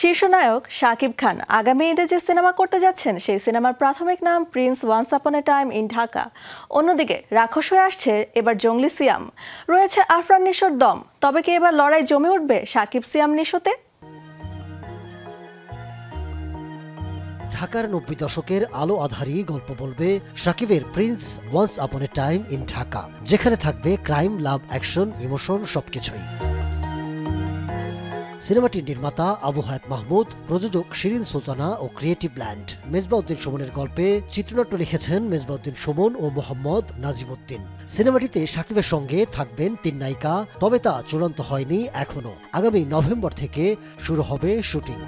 শীর্ষনায়ক শাকিব খান আগামী ঈদে যে সিনেমা করতে যাচ্ছেন, সেই সিনেমার প্রাথমিক নাম প্রিন্স ওয়ান্স আপন এ টাইম ইন ঢাকা। অন্যদিকে রাক্ষস হয়ে আসছে এবার জঙ্গলি সিয়াম। রয়েছে আফরান নিশোর দম। তবে কি এবার লড়াই জমে উঠবে শাকিব সিয়াম নিশোতে? ঢাকার নব্বই দশকের আলো আধারি গল্প বলবে সাকিবের প্রিন্স ওয়ান্স আপন এ টাইম ইন ঢাকা, যেখানে থাকবে ক্রাইম, লাভ, অ্যাকশন, ইমোশন সবকিছুই। সিনেমাটির নির্মাতা আবু হায়াত মাহমুদ, প্রযোজক শিরিন সুলতানা ও ক্রিয়েটিভ ল্যান্ড। মেজবাউদ্দিন সুমনের গল্পে চিত্রনাট্য লিখেছেন মেজবাউদ্দিন সুমন ও মোহাম্মদ নাজিমুদ্দিন। সিনেমাটিতে সাকিবের সঙ্গে থাকবেন তিন নায়িকা, তবে তা চূড়ান্ত হয়নি এখনও। আগামী নভেম্বর থেকে শুরু হবে শুটিং।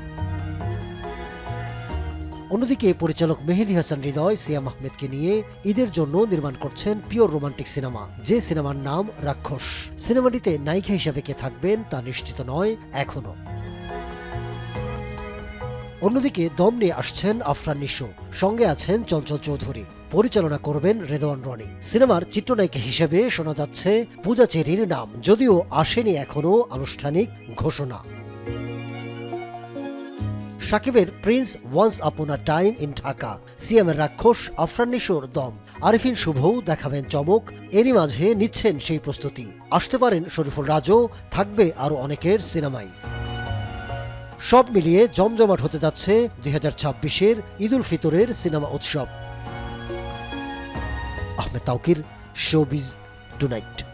অন্যদিকে পরিচালক মেহেদি হাসান হৃদয়, সিয়াম আহমেদকে নিয়ে ঈদের জন্য নির্মাণ করছেন পিওর রোমান্টিক সিনেমা, যে সিনেমার নাম রাক্ষস। সিনেমাটিতে নায়িকা হিসাবে কে থাকবেন তা নিশ্চিত নয় এখনও। অন্যদিকে দম নিয়ে আসছেন আফরান নিশো, সঙ্গে আছেন চঞ্চল চৌধুরী। পরিচালনা করবেন রেদওয়ান রনি। সিনেমার চিত্রনায়িকা হিসেবে শোনা যাচ্ছে পূজা চেরির নাম, যদিও আসেনি এখনও আনুষ্ঠানিক ঘোষণা। সাকিবের prince once upon a time in Dhaka. সিএমের রাক্ষস আফরান নিশোর দম। আরিফিন শুভও দেখাবেন চমক। এরই মাঝে নিচ্ছেন সেই প্রস্তুতি। আসতে পারেন শরীফুল রাজও, থাকবে আরও অনেকের সিনেমায়। সব মিলিয়ে জমজমাট হতে যাচ্ছে দুই হাজার ছাব্বিশের ঈদুল ফিতরের সিনেমা উৎসব। Ahmed Tauquir showbiz tonight.